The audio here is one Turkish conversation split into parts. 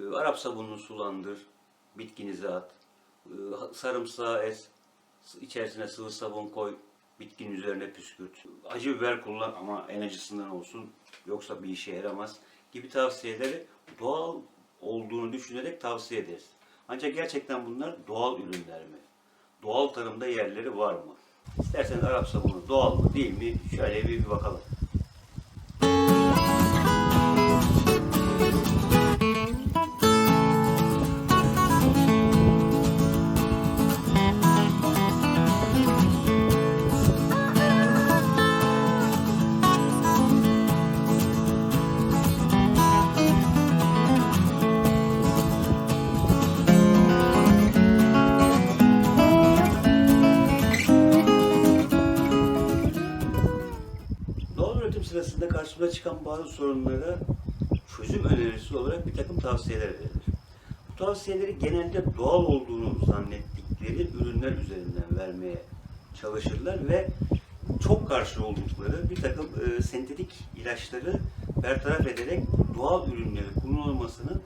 E, Arap sabununu sulandır, bitkinize at. E, Sarımsağı ez, s- içerisine sıvı sabun koy, bitkinin üzerine püskürt. Acı biber kullan ama en acısından olsun yoksa bir işe yaramaz gibi tavsiyeleri doğal olduğunu düşünerek tavsiye ederiz. Ancak gerçekten bunlar doğal ürünler mi? Doğal tarımda yerleri var mı? İsterseniz Arap sabunu doğal mı değil mi? Şöyle bir, bir bakalım. Karşımıza çıkan bazı sorunlara çözüm önerisi olarak bir takım tavsiyeler verilir. Bu tavsiyeleri genelde doğal olduğunu zannettikleri ürünler üzerinden vermeye çalışırlar ve çok karşı oldukları bir takım e, sentetik ilaçları bertaraf ederek doğal ürünleri kullanılmasının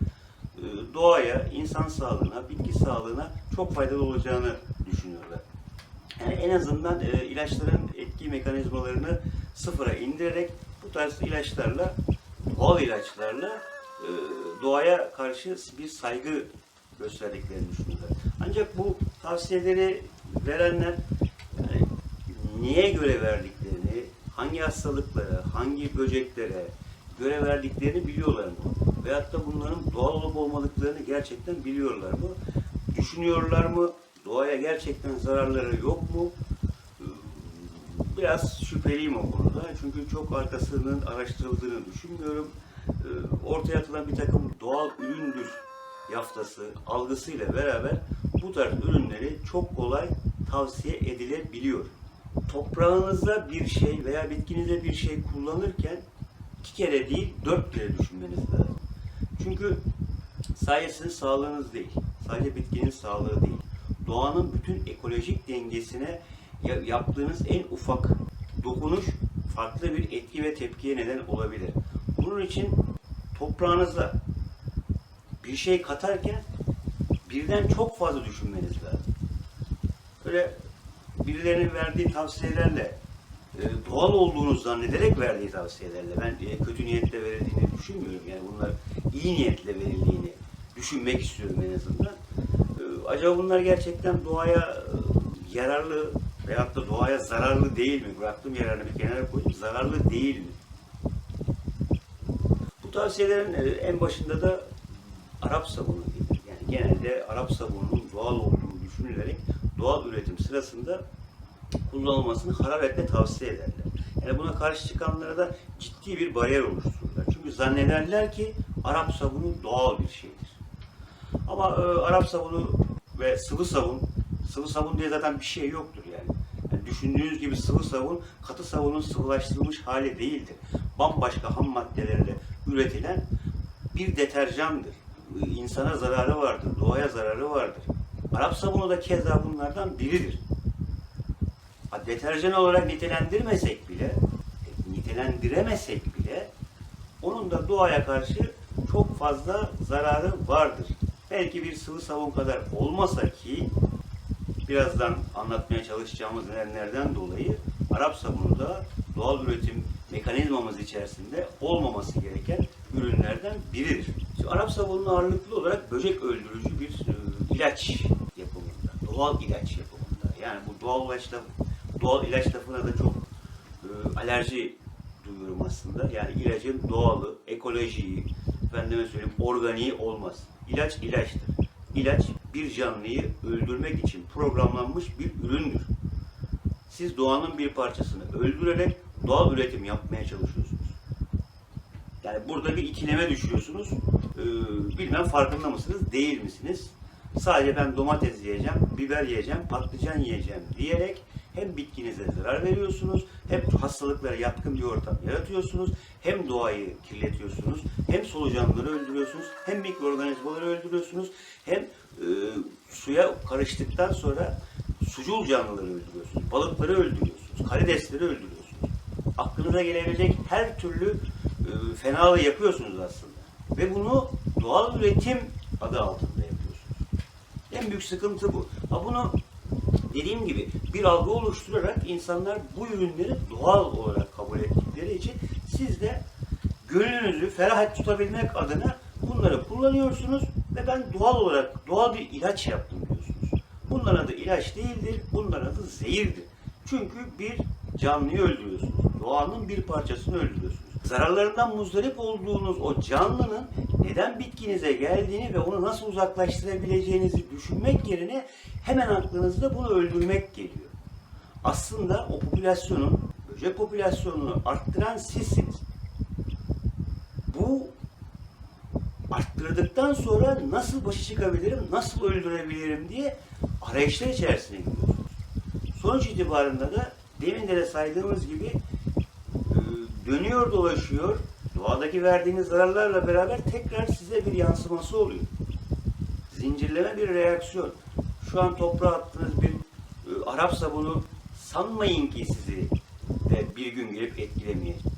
e, doğaya, insan sağlığına, bitki sağlığına çok faydalı olacağını düşünüyorlar. Yani en azından e, ilaçların etki mekanizmalarını sıfıra indirerek bu tarz ilaçlarla, doğal ilaçlarla e, doğaya karşı bir saygı gösterdiklerini düşünüyorlar. Ancak bu tavsiyeleri verenler yani niye göre verdiklerini, hangi hastalıklara, hangi böceklere göre verdiklerini biliyorlar mı? Veyahut da bunların doğal olup olmadıklarını gerçekten biliyorlar mı? Düşünüyorlar mı? Doğaya gerçekten zararları yok mu? Biraz şüpheliyim o konuda. Çünkü çok arkasının araştırıldığını düşünmüyorum. Ee, Ortaya atılan bir takım doğal üründür yaftası, algısıyla beraber bu tarz ürünleri çok kolay tavsiye edilebiliyor. Toprağınıza bir şey veya bitkinize bir şey kullanırken iki kere değil dört kere düşünmeniz lazım. Çünkü sizin sağlığınız değil, sadece bitkinin sağlığı değil, doğanın bütün ekolojik dengesine yaptığınız en ufak dokunuş farklı bir etki ve tepkiye neden olabilir. Bunun için toprağınıza bir şey katarken birden çok fazla düşünmeniz lazım. Böyle birilerinin verdiği tavsiyelerle e, doğal olduğunu zannederek verdiği tavsiyelerle ben e, kötü niyetle verildiğini düşünmüyorum. Yani bunlar iyi niyetle verildiğini düşünmek istiyorum en azından. E, Acaba bunlar gerçekten doğaya yararlı veyahut da doğaya zararlı değil mi? Bıraktığım yararını bir kenara koyayım. Zararlı değil mi? Bu tavsiyelerin e, en başında da Arap sabunu gelir. Yani genelde Arap sabununun doğal olduğunu düşünülerek doğal üretim sırasında kullanılmasını hararetle tavsiye ederler. Yani buna karşı çıkanlara da ciddi bir bariyer oluştururlar. Çünkü zannederler ki Arap sabunu doğal bir şeydir. Ama e, Arap sabunu ve sıvı sabun, sıvı sabun diye zaten bir şey yoktur düşündüğünüz gibi sıvı sabun, katı sabunun sıvılaştırılmış hali değildir. Bambaşka ham maddelerle üretilen bir deterjandır. İnsana zararı vardır, doğaya zararı vardır. Arap sabunu da keza bunlardan biridir. Ha, deterjan olarak nitelendirmesek bile, nitelendiremesek bile onun da doğaya karşı çok fazla zararı vardır. Belki bir sıvı sabun kadar olmasa ki birazdan anlatmaya çalışacağımız nedenlerden dolayı Arap sabunu da doğal üretim mekanizmamız içerisinde olmaması gereken ürünlerden biridir. Şimdi Arap sabunun ağırlıklı olarak böcek öldürücü bir e, ilaç yapımında, doğal ilaç yapımında. Yani bu doğal ilaç doğal ilaç lafına da çok e, alerji duyuyorum aslında. Yani ilacın doğalı, ekolojiyi, efendime söyleyeyim organiği olmaz. İlaç ilaçtır. İlaç bir canlıyı öldürmek için programlanmış bir üründür. Siz doğanın bir parçasını öldürerek doğal üretim yapmaya çalışıyorsunuz. Yani burada bir ikileme düşüyorsunuz. Ee, bilmem farkında mısınız, değil misiniz? Sadece ben domates yiyeceğim, biber yiyeceğim, patlıcan yiyeceğim diyerek hem bitkinize zarar veriyorsunuz, hem hastalıklara yatkın bir ortam yaratıyorsunuz, hem doğayı kirletiyorsunuz, hem solucanları öldürüyorsunuz, hem mikroorganizmaları öldürüyorsunuz, hem e, suya karıştıktan sonra sucul canlıları öldürüyorsunuz, balıkları öldürüyorsunuz, karidesleri öldürüyorsunuz. Aklınıza gelebilecek her türlü e, fenalığı yapıyorsunuz aslında. Ve bunu doğal üretim adı altında yapıyorsunuz. En büyük sıkıntı bu. Ha bunu dediğim gibi bir algı oluşturarak insanlar bu ürünleri doğal olarak kabul ettikleri için siz de gönlünüzü ferah tutabilmek adına bunları kullanıyorsunuz ve ben doğal olarak doğal bir ilaç yaptım diyorsunuz. Bunların adı ilaç değildir, bunların adı zehirdir. Çünkü bir canlıyı öldürüyorsunuz. Doğanın bir parçasını öldürüyorsunuz. Zararlarından muzdarip olduğunuz o canlının neden bitkinize geldiğini ve onu nasıl uzaklaştırabileceğinizi düşünmek yerine hemen aklınızda bunu öldürmek geliyor. Aslında o popülasyonun, böcek popülasyonunu arttıran sizsiniz. Bu arttırdıktan sonra nasıl başa çıkabilirim, nasıl öldürebilirim diye arayışlar içerisine giriyorsunuz. Sonuç itibarında da demin de, saydığımız gibi e, dönüyor dolaşıyor, doğadaki verdiğiniz zararlarla beraber tekrar size bir yansıması oluyor. Zincirleme bir reaksiyon. Şu an toprağa attığınız bir e, Arap sabunu sanmayın ki sizi bir gün gelip etkilemeyecek.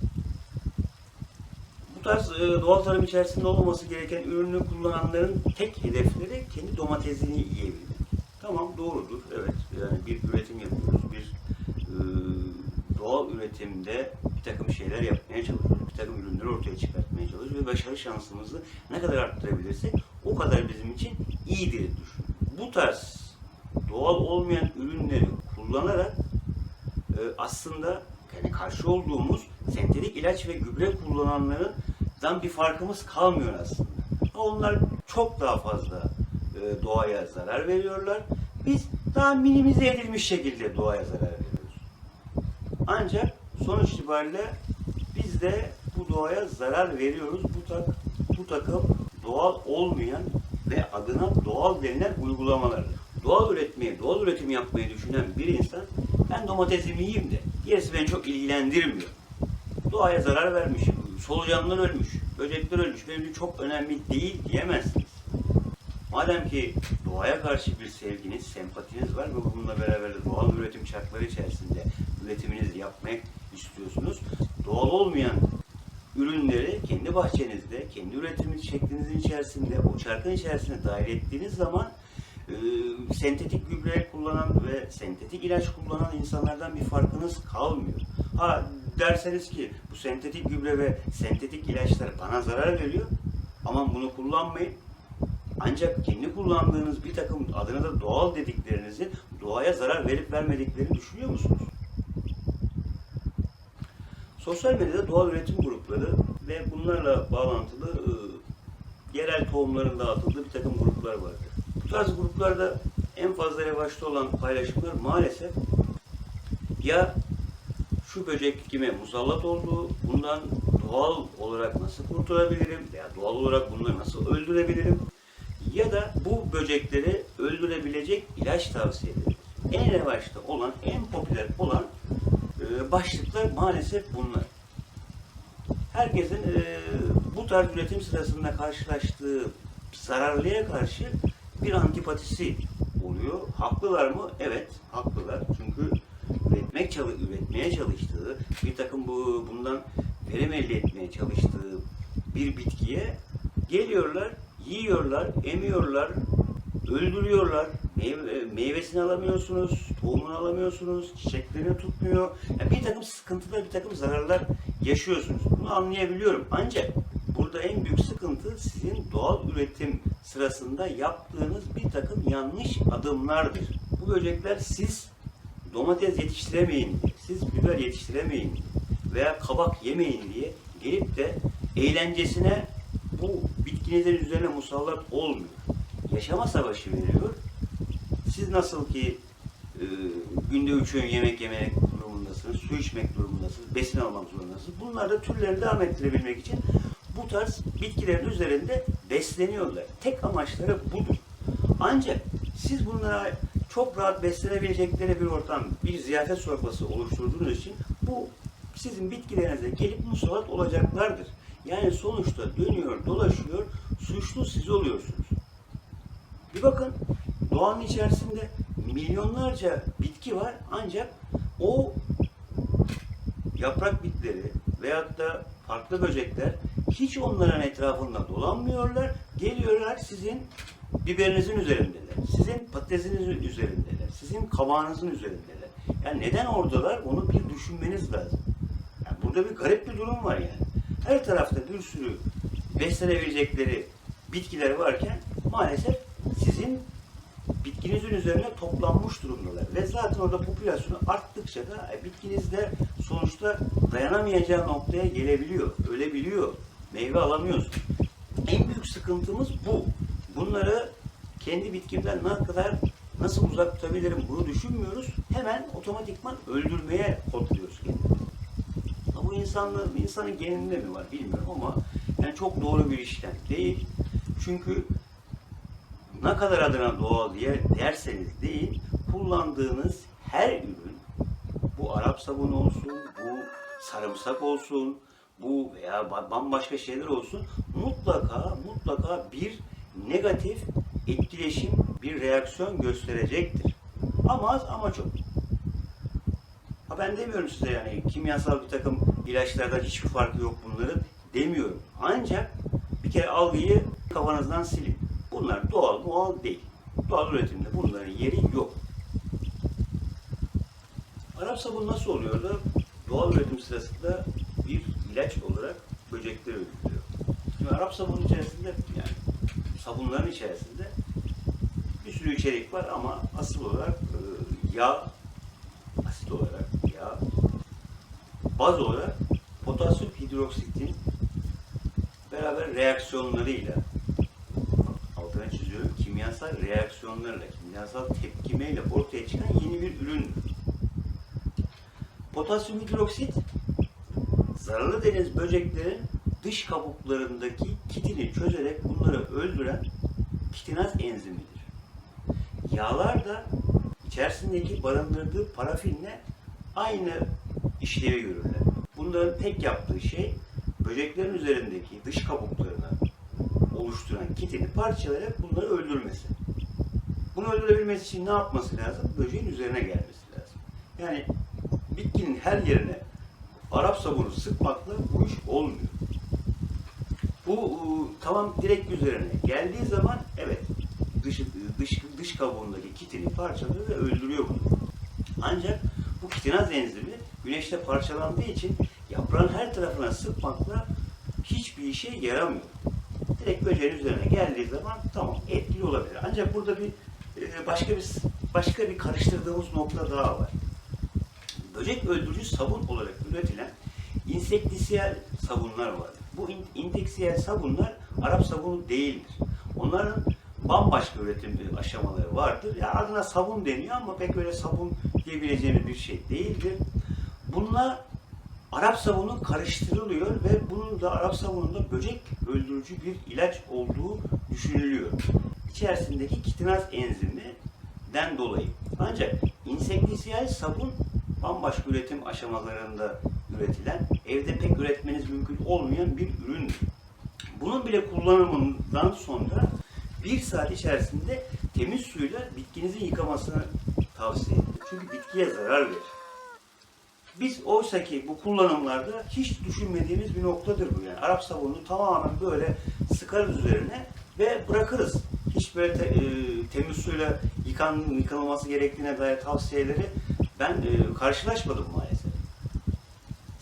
Tarz e, doğal tarım içerisinde olmaması gereken ürünü kullananların tek hedefleri kendi domatesini yiyebilmek. Tamam doğrudur. Evet yani bir üretim yapıyoruz. Bir e, doğal üretimde bir takım şeyler yapmaya çalışıyoruz. Bir takım ürünleri ortaya çıkartmaya çalışıyoruz ve başarı şansımızı ne kadar arttırabilirsek o kadar bizim için iyidir düşün. Bu tarz doğal olmayan ürünleri kullanarak e, aslında yani karşı olduğumuz sentetik ilaç ve gübre kullananlardan bir farkımız kalmıyor aslında. Onlar çok daha fazla e, doğaya zarar veriyorlar. Biz daha minimize edilmiş şekilde doğaya zarar veriyoruz. Ancak sonuç itibariyle biz de bu doğaya zarar veriyoruz. Bu, tak, bu takım doğal olmayan ve adına doğal denilen uygulamalar. Doğal üretmeyi, doğal üretim yapmayı düşünen bir insan ben domatesimi yiyeyim de gerisi beni çok ilgilendirmiyor. Doğaya zarar vermiş, solucanlar ölmüş, böcekler ölmüş, benim için çok önemli değil diyemezsiniz. Madem ki doğaya karşı bir sevginiz, sempatiniz var ve bununla beraber doğal üretim şartları içerisinde üretiminizi yapmak istiyorsunuz, doğal olmayan ürünleri kendi bahçenizde, kendi üretim şeklinizin içerisinde, o çarkın içerisine dahil ettiğiniz zaman e, sentetik gübre kullanan ve sentetik ilaç kullanan insanlardan bir farkınız kalmıyor. Ha derseniz ki bu sentetik gübre ve sentetik ilaçlar bana zarar veriyor. Aman bunu kullanmayın. Ancak kendi kullandığınız bir takım adına da doğal dediklerinizi doğaya zarar verip vermediklerini düşünüyor musunuz? Sosyal medyada doğal üretim grupları ve bunlarla bağlantılı e, yerel tohumların dağıtıldığı bir takım gruplar vardır. Bu tarz gruplarda en fazla revaçta olan paylaşımlar maalesef ya şu böcek kime musallat oldu, bundan doğal olarak nasıl kurtulabilirim veya doğal olarak bunları nasıl öldürebilirim ya da bu böcekleri öldürebilecek ilaç tavsiye ederim. En revaçta olan, en popüler olan e, başlıklar maalesef bunlar. Herkesin e, bu tarz üretim sırasında karşılaştığı zararlıya karşı bir antipatisi oluyor. Haklılar mı? Evet, haklılar. Çünkü üretmek üretmeye çalıştığı, bir takım bu bundan verim elde etmeye çalıştığı bir bitkiye geliyorlar, yiyorlar, emiyorlar, öldürüyorlar. Meyve, meyvesini alamıyorsunuz, tohumunu alamıyorsunuz, çiçeklerini tutmuyor. Yani bir takım sıkıntılar, bir takım zararlar yaşıyorsunuz. Bunu anlayabiliyorum. Ancak burada en büyük sıkıntı sizin doğal üretim sırasında yaptığınız bir takım yanlış adımlardır. Bu böcekler siz domates yetiştiremeyin siz biber yetiştiremeyin veya kabak yemeyin diye gelip de eğlencesine bu bitkinizin üzerine musallat olmuyor. Yaşama savaşı veriyor. Siz nasıl ki e, günde üç öğün yemek yemek durumundasınız, su içmek durumundasınız, besin almak zorundasınız. Bunlar da türlerini devam ettirebilmek için bu tarz bitkilerin üzerinde besleniyorlar. Tek amaçları budur. Ancak siz bunlara çok rahat beslenebilecekleri bir ortam, bir ziyafet sofrası oluşturduğunuz için bu sizin bitkilerinize gelip musallat olacaklardır. Yani sonuçta dönüyor, dolaşıyor, suçlu siz oluyorsunuz. Bir bakın doğanın içerisinde milyonlarca bitki var ancak o yaprak bitleri veyahut da farklı böcekler hiç onların etrafında dolanmıyorlar Geliyorlar sizin biberinizin üzerindeler. Sizin patatesinizin üzerindeler. Sizin kabağınızın üzerindeler. Yani neden oradalar onu bir düşünmeniz lazım. Yani burada bir garip bir durum var yani. Her tarafta bir sürü beslenebilecekleri bitkiler varken maalesef sizin bitkinizin üzerine toplanmış durumdalar. Ve zaten orada popülasyonu arttıkça da e, bitkiniz de sonuçta dayanamayacağı noktaya gelebiliyor, ölebiliyor, meyve alamıyorsun. En büyük sıkıntımız bu. Bunları kendi bitkimden ne kadar nasıl uzak tutabilirim bunu düşünmüyoruz. Hemen otomatikman öldürmeye kodluyoruz kendimizi. Ha, Bu insanlığın, insanın geninde mi var bilmiyorum ama yani çok doğru bir işlem değil. Çünkü ne kadar adına doğal diye derseniz değil, kullandığınız her ürün, bu Arap sabunu olsun, bu sarımsak olsun, bu veya ba- bambaşka şeyler olsun, mutlaka mutlaka bir negatif etkileşim, bir reaksiyon gösterecektir. Ama az ama çok. Ha ben demiyorum size yani kimyasal bir takım ilaçlardan hiçbir farkı yok bunların demiyorum. Ancak bir kere algıyı kafanızdan silin. Bunlar doğal, doğal değil. Doğal üretimde bunların yeri yok. Arap sabunu nasıl oluyor da doğal üretim sırasında bir ilaç olarak böcekleri öldürüyor. Şimdi Arap sabunun içerisinde yani sabunların içerisinde bir sürü içerik var ama asıl olarak e, yağ, asit olarak yağ, baz olarak potasyum hidroksitin beraber reaksiyonlarıyla altına çiziyorum kimyasal reaksiyonlarla, kimyasal tepkimeyle ortaya çıkan yeni bir ürün. Potasyum hidroksit zararlı deniz böceklerin dış kabuklarındaki kitini çözerek bunları öldüren kitinaz enzimidir. Yağlar da içerisindeki barındırdığı parafinle aynı işlevi görürler. Bunların tek yaptığı şey böceklerin üzerindeki dış kabuklarına oluşturan kitini parçalayarak bunları öldürmesi. Bunu öldürebilmesi için ne yapması lazım? Böceğin üzerine gelmesi lazım. Yani bitkinin her yerine Arap sabunu sıkmakla bu iş olmuyor. Bu e, tamam direkt üzerine geldiği zaman evet dış, dış, dış kabuğundaki kitini parçalıyor ve öldürüyor bunu. Ancak bu kitinaz enzimi güneşte parçalandığı için yaprağın her tarafına sıkmakla hiçbir işe yaramıyor. Direkt böceğin üzerine geldiği zaman tamam etkili olabilir. Ancak burada bir e, başka bir başka bir karıştırdığımız nokta daha var. Böcek öldürücü sabun olarak üretilen insektisiyel sabunlar var. Bu in- inseksiyel sabunlar Arap sabunu değildir. Onların bambaşka üretim aşamaları vardır. Ya adına sabun deniyor ama pek öyle sabun diyebileceğimiz bir şey değildir. Bununla Arap sabunu karıştırılıyor ve bunun da Arap sabununda böcek öldürücü bir ilaç olduğu düşünülüyor. İçerisindeki kitinaz enziminden dolayı. Ancak insektisiyel sabun bambaşka üretim aşamalarında üretilen, evde pek üretmeniz mümkün olmayan bir üründür. Bunun bile kullanımından sonra bir saat içerisinde temiz suyla bitkinizin yıkamasını tavsiye edilir. Çünkü bitkiye zarar verir. Biz oysa ki bu kullanımlarda hiç düşünmediğimiz bir noktadır bu yani. Arap sabununu tamamen böyle sıkarız üzerine ve bırakırız. Hiç böyle te- e, temiz suyla yıkan, yıkanılması gerektiğine dair tavsiyeleri ben e, karşılaşmadım maalesef.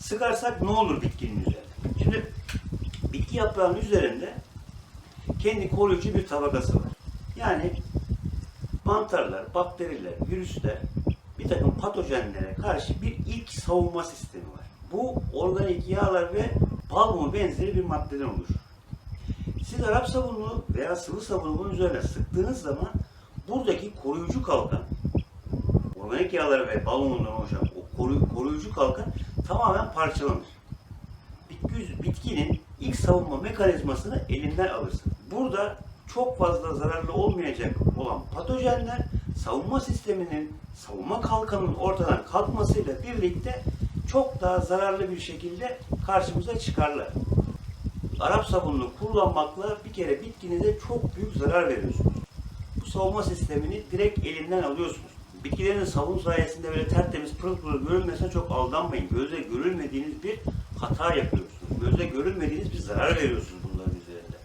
Sıkarsak ne olur bitkinin üzerine? Şimdi bitki yaprağının üzerinde kendi koruyucu bir tabakası var. Yani mantarlar, bakteriler, virüsler, bir takım patojenlere karşı bir ilk savunma sistemi var. Bu organik yağlar ve bal mumu benzeri bir maddeden oluşur. Siz Arap sabununu veya sıvı sabunu bunun üzerine sıktığınız zaman buradaki koruyucu kalkan, organik yağlar ve bal mumundan oluşan o koru- koruyucu kalkan tamamen parçalanır. Bitki, bitkinin ilk savunma mekanizmasını elinden alırsın. Burada çok fazla zararlı olmayacak olan patojenler savunma sisteminin, savunma kalkanının ortadan kalkmasıyla birlikte çok daha zararlı bir şekilde karşımıza çıkarlar. Arap sabununu kullanmakla bir kere bitkinize çok büyük zarar veriyorsunuz. Bu savunma sistemini direkt elinden alıyorsunuz. Bitkilerin sabun sayesinde böyle tertemiz pırıl pırıl görünmesine çok aldanmayın. Gözle görülmediğiniz bir hata yapıyorsunuz. Gözle görülmediğiniz bir zarar veriyorsunuz bunların üzerinde.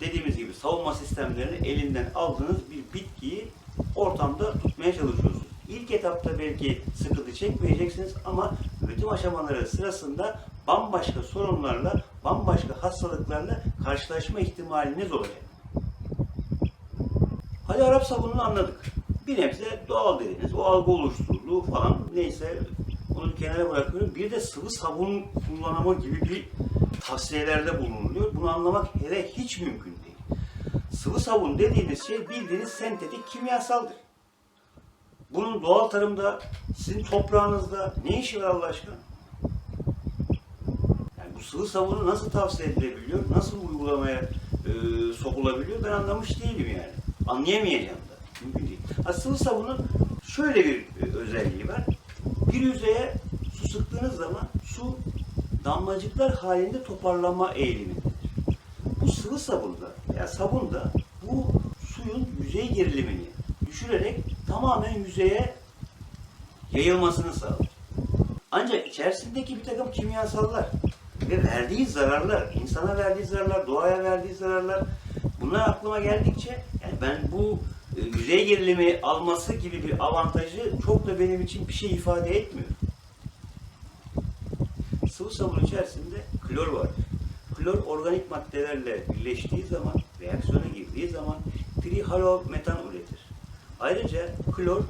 dediğimiz gibi savunma sistemlerini elinden aldığınız bir bitkiyi ortamda tutmaya çalışıyorsunuz. İlk etapta belki sıkıntı çekmeyeceksiniz ama üretim aşamaları sırasında bambaşka sorunlarla, bambaşka hastalıklarla karşılaşma ihtimaliniz olacak. Hadi Arap sabununu anladık. Bir nebze doğal dediniz. O algı oluşturduğu falan neyse onu bir kenara bırakıyorum. Bir de sıvı sabun kullanımı gibi bir tavsiyelerde bulunuluyor. Bunu anlamak hele hiç mümkün değil. Sıvı sabun dediğiniz şey bildiğiniz sentetik kimyasaldır. Bunun doğal tarımda, sizin toprağınızda ne işi var Allah aşkına? Yani bu sıvı sabunu nasıl tavsiye edilebiliyor, nasıl uygulamaya e, sokulabiliyor ben anlamış değilim yani. Anlayamayacağım da. Sıvı sabunun şöyle bir e, özelliği var. Bir yüzeye su sıktığınız zaman su damlacıklar halinde toparlama eğilimindedir. Bu sıvı sabunda veya sabunda bu suyun yüzey gerilimini düşürerek tamamen yüzeye yayılmasını sağlar. Ancak içerisindeki bir takım kimyasallar ve verdiği zararlar, insana verdiği zararlar, doğaya verdiği zararlar bunlar aklıma geldikçe yani ben bu e, yüzey gerilimi alması gibi bir avantajı çok da benim için bir şey ifade etmiyor. Sıvı sabun içerisinde klor var. Klor organik maddelerle birleştiği zaman, reaksiyona girdiği zaman trihalometan üretir. Ayrıca klor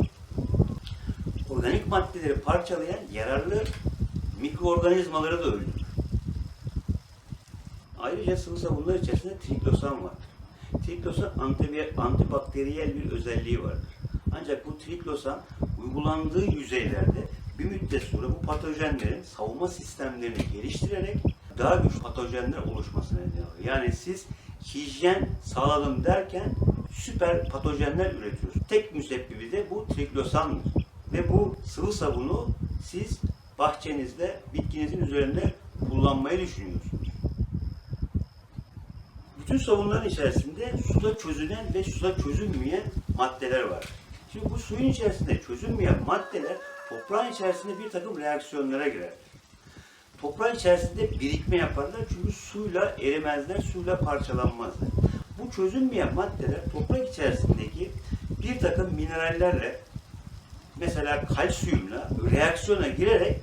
organik maddeleri parçalayan yararlı mikroorganizmaları da öldürür. Ayrıca sıvı sabunlar içerisinde triklosan var. Triklosan antibakteriyel bir özelliği vardır. Ancak bu triklosan uygulandığı yüzeylerde bir müddet sonra bu patojenlerin savunma sistemlerini geliştirerek daha güçlü patojenler oluşmasına neden oluyor. Yani siz hijyen sağladım derken süper patojenler üretiyorsunuz. Tek müsebbibi de bu triklosandır. Ve bu sıvı sabunu siz bahçenizde, bitkinizin üzerinde kullanmayı düşünüyorsunuz. Bütün sabunların içerisinde suda çözülen ve suda çözülmeyen maddeler var. Şimdi bu suyun içerisinde çözülmeyen maddeler toprağın içerisinde bir takım reaksiyonlara girer. Toprağın içerisinde birikme yaparlar çünkü suyla erimezler, suyla parçalanmazlar. Bu çözülmeyen maddeler toprak içerisindeki bir takım minerallerle mesela kalsiyumla reaksiyona girerek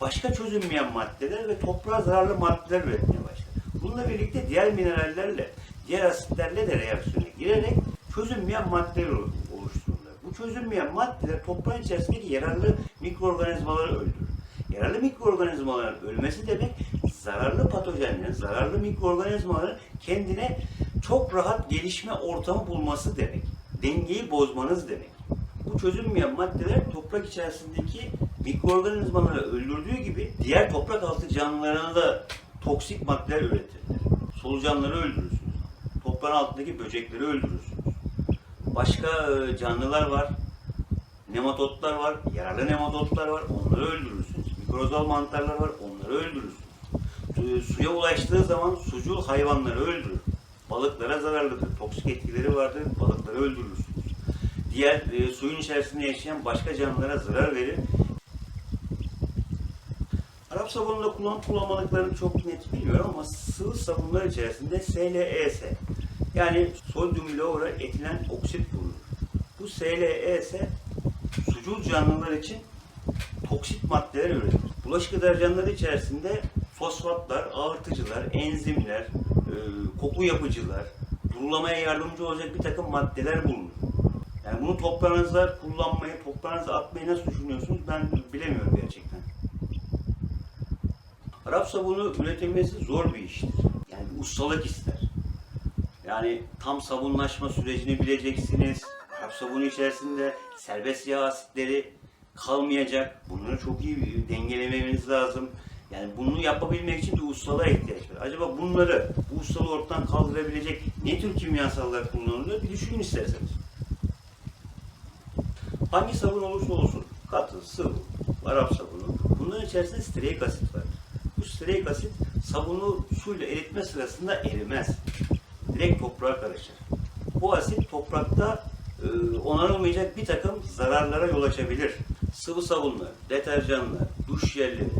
başka çözülmeyen maddeler ve toprağa zararlı maddeler üretmeye. Bununla birlikte diğer minerallerle, diğer asitlerle de reaksiyona girerek çözülmeyen maddeler ol- oluştururlar. Bu çözülmeyen maddeler toprağın içerisindeki yararlı mikroorganizmaları öldürür. Yararlı mikroorganizmaların ölmesi demek zararlı patojenlerin, zararlı mikroorganizmaların kendine çok rahat gelişme ortamı bulması demek. Dengeyi bozmanız demek. Bu çözülmeyen maddeler toprak içerisindeki mikroorganizmaları öldürdüğü gibi diğer toprak altı canlılarına da toksik maddeler üretirler. Solucanları öldürürsünüz. Toprağın altındaki böcekleri öldürürsünüz. Başka e, canlılar var. Nematotlar var. Yararlı nematotlar var. Onları öldürürsünüz. Mikrozal mantarlar var. Onları öldürürsünüz. Su- Suya ulaştığı zaman sucul hayvanları öldürür. Balıklara zararlıdır. Toksik etkileri vardır. Balıkları öldürürsünüz. Diğer e, suyun içerisinde yaşayan başka canlılara zarar verir. Arap sabununda kullanıp kullanmadıklarını çok net bilmiyorum ama sıvı sabunlar içerisinde SLES yani sodyum laura etilen oksit bulunur. Bu SLES sucul canlılar için toksit maddeler üretir. Bulaşık deterjanları içerisinde fosfatlar, ağırtıcılar, enzimler, e, koku yapıcılar, durulamaya yardımcı olacak bir takım maddeler bulunur. Yani bunu toprağınıza kullanmayı, toprağınıza atmayı nasıl düşünüyorsunuz ben bilemiyorum gerçekten. Arap sabunu üretilmesi zor bir iştir. Yani bir ustalık ister. Yani tam sabunlaşma sürecini bileceksiniz. Arap sabunu içerisinde serbest yağ asitleri kalmayacak. Bunları çok iyi dengelememiz lazım. Yani bunu yapabilmek için bir ustalığa ihtiyaç var. Acaba bunları, bu ustalığı ortadan kaldırabilecek ne tür kimyasallar kullanılıyor bir düşünün isterseniz. Hangi sabun olursa olsun, katı, sıvı, Arap sabunu, bunların içerisinde stearik asit var. Bu stearik asit sabunu suyla eritme sırasında erimez. Direkt toprağa karışır. Bu asit toprakta e, onarılmayacak bir takım zararlara yol açabilir. Sıvı sabunlar, deterjanlar, duş jelleri,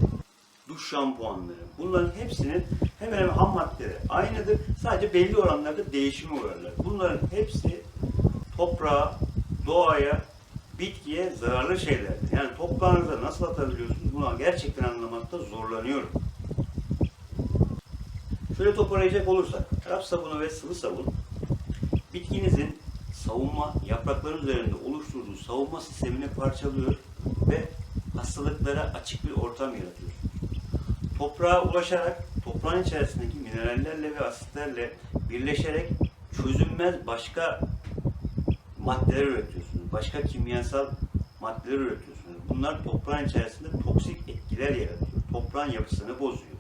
duş şampuanları bunların hepsinin hemen hemen ham maddeleri aynıdır. Sadece belli oranlarda değişime uğrarlar. Bunların hepsi toprağa, doğaya, bitkiye zararlı şeylerdir. Yani toprağınıza nasıl atabiliyorsunuz bunu gerçekten anlamakta zorlanıyorum. Şöyle toparlayacak olursak, Arap sabunu ve sıvı sabun bitkinizin savunma, yaprakların üzerinde oluşturduğu savunma sistemini parçalıyor ve hastalıklara açık bir ortam yaratıyor. Toprağa ulaşarak toprağın içerisindeki minerallerle ve asitlerle birleşerek çözünmez başka maddeler üretiyorsunuz. Başka kimyasal maddeler üretiyorsunuz. Bunlar toprağın içerisinde toksik etkiler yaratıyor. Toprağın yapısını bozuyor.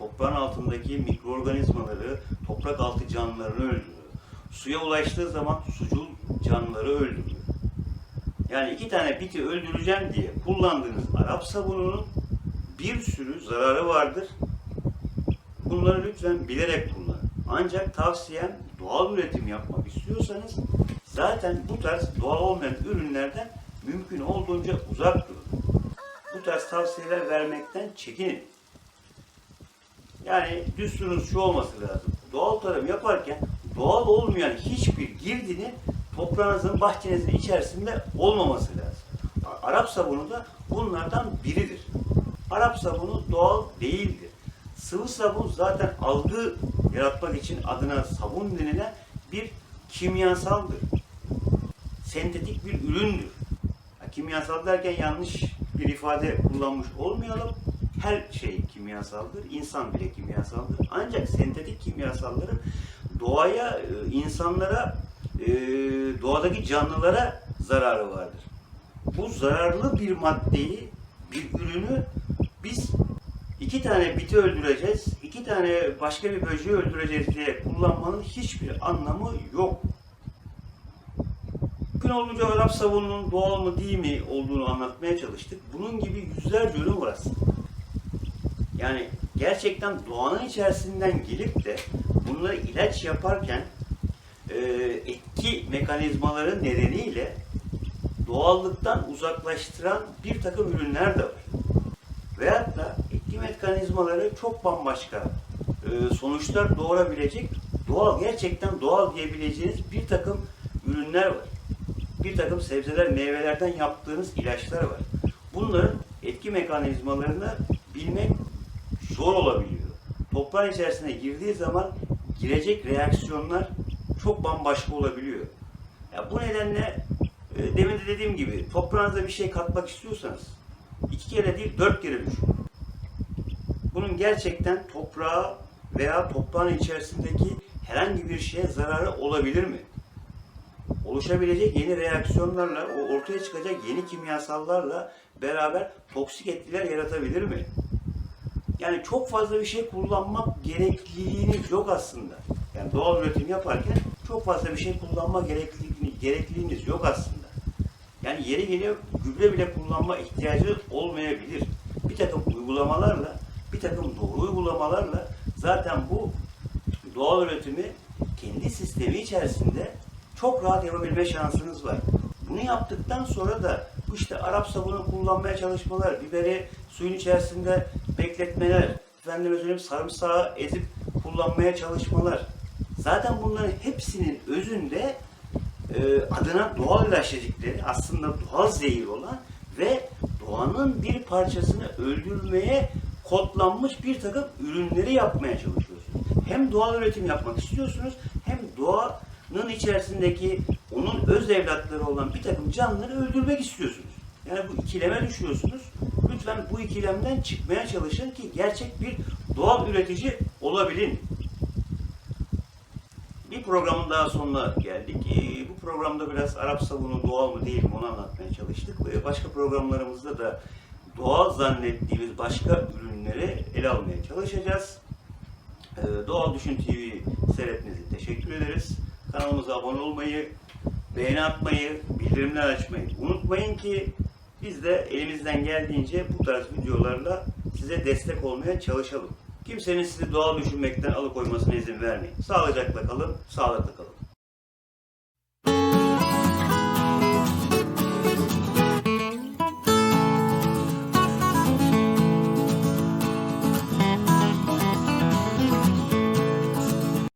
Toprağın altındaki mikroorganizmaları, toprak altı canlılarını öldürüyor. Suya ulaştığı zaman sucul canlıları öldürüyor. Yani iki tane biti öldüreceğim diye kullandığınız Arap sabununun bir sürü zararı vardır. Bunları lütfen bilerek kullanın. Ancak tavsiyem doğal üretim yapmak istiyorsanız zaten bu tarz doğal olmayan ürünlerden mümkün olduğunca uzak durun. Bu tarz tavsiyeler vermekten çekinin. Yani düsturunuz şu olması lazım. Doğal tarım yaparken doğal olmayan hiçbir girdinin toprağınızın, bahçenizin içerisinde olmaması lazım. Arap sabunu da bunlardan biridir. Arap sabunu doğal değildir. Sıvı sabun zaten algı yaratmak için adına sabun denilen bir kimyasaldır. Sentetik bir üründür. Ya, kimyasal derken yanlış bir ifade kullanmış olmayalım. Her şey kimyasaldır. İnsan bile kimyasaldır. Ancak sentetik kimyasalların doğaya, e, insanlara, e, doğadaki canlılara zararı vardır. Bu zararlı bir maddeyi, bir ürünü biz iki tane biti öldüreceğiz, iki tane başka bir böceği öldüreceğiz diye kullanmanın hiçbir anlamı yok. Mümkün olduğunca Arap sabununun doğal mı değil mi olduğunu anlatmaya çalıştık. Bunun gibi yüzlerce ürün var aslında. Yani gerçekten doğanın içerisinden gelip de bunları ilaç yaparken e, etki mekanizmaları nedeniyle doğallıktan uzaklaştıran bir takım ürünler de var. Veyahut da etki mekanizmaları çok bambaşka e, sonuçlar doğurabilecek doğal, gerçekten doğal diyebileceğiniz bir takım ürünler var. Bir takım sebzeler, meyvelerden yaptığınız ilaçlar var. Bunların etki mekanizmalarını bilmek zor olabiliyor. Toprağın içerisine girdiği zaman girecek reaksiyonlar çok bambaşka olabiliyor. Ya bu nedenle e, demin de dediğim gibi toprağınıza bir şey katmak istiyorsanız iki kere değil dört kere düşünün. Bunun gerçekten toprağa veya toprağın içerisindeki herhangi bir şeye zararı olabilir mi? Oluşabilecek yeni reaksiyonlarla, o ortaya çıkacak yeni kimyasallarla beraber toksik etkiler yaratabilir mi? Yani çok fazla bir şey kullanmak gerekliliğiniz yok aslında. Yani doğal üretim yaparken çok fazla bir şey kullanma gerekliliğiniz, gerekliliğiniz yok aslında. Yani yeri geliyor gübre bile kullanma ihtiyacı olmayabilir. Bir takım uygulamalarla, bir takım doğru uygulamalarla zaten bu doğal üretimi kendi sistemi içerisinde çok rahat yapabilme şansınız var. Bunu yaptıktan sonra da işte Arap sabunu kullanmaya çalışmalar, biberi suyun içerisinde bekletmeler, efendime söyleyeyim sarımsağı ezip kullanmaya çalışmalar. Zaten bunların hepsinin özünde e, adına doğal ilaç dedikleri aslında doğal zehir olan ve doğanın bir parçasını öldürmeye kodlanmış bir takım ürünleri yapmaya çalışıyorsunuz. Hem doğal üretim yapmak istiyorsunuz hem doğanın içerisindeki onun öz evlatları olan bir takım canlıları öldürmek istiyorsunuz. Yani bu ikileme düşüyorsunuz. Lütfen bu ikilemden çıkmaya çalışın ki gerçek bir doğal üretici olabilin. Bir programın daha sonuna geldik. Ee, bu programda biraz Arap sabunu doğal mı değil mi onu anlatmaya çalıştık. Ve başka programlarımızda da doğal zannettiğimiz başka ürünleri ele almaya çalışacağız. Ee, Doğal Düşün TV seyrettiğiniz için teşekkür ederiz. Kanalımıza abone olmayı, beğeni atmayı, bildirimler açmayı unutmayın ki biz de elimizden geldiğince bu tarz videolarla size destek olmaya çalışalım. Kimsenin sizi doğal düşünmekten alıkoymasına izin vermeyin. Sağlıcakla kalın, sağlıklı kalın.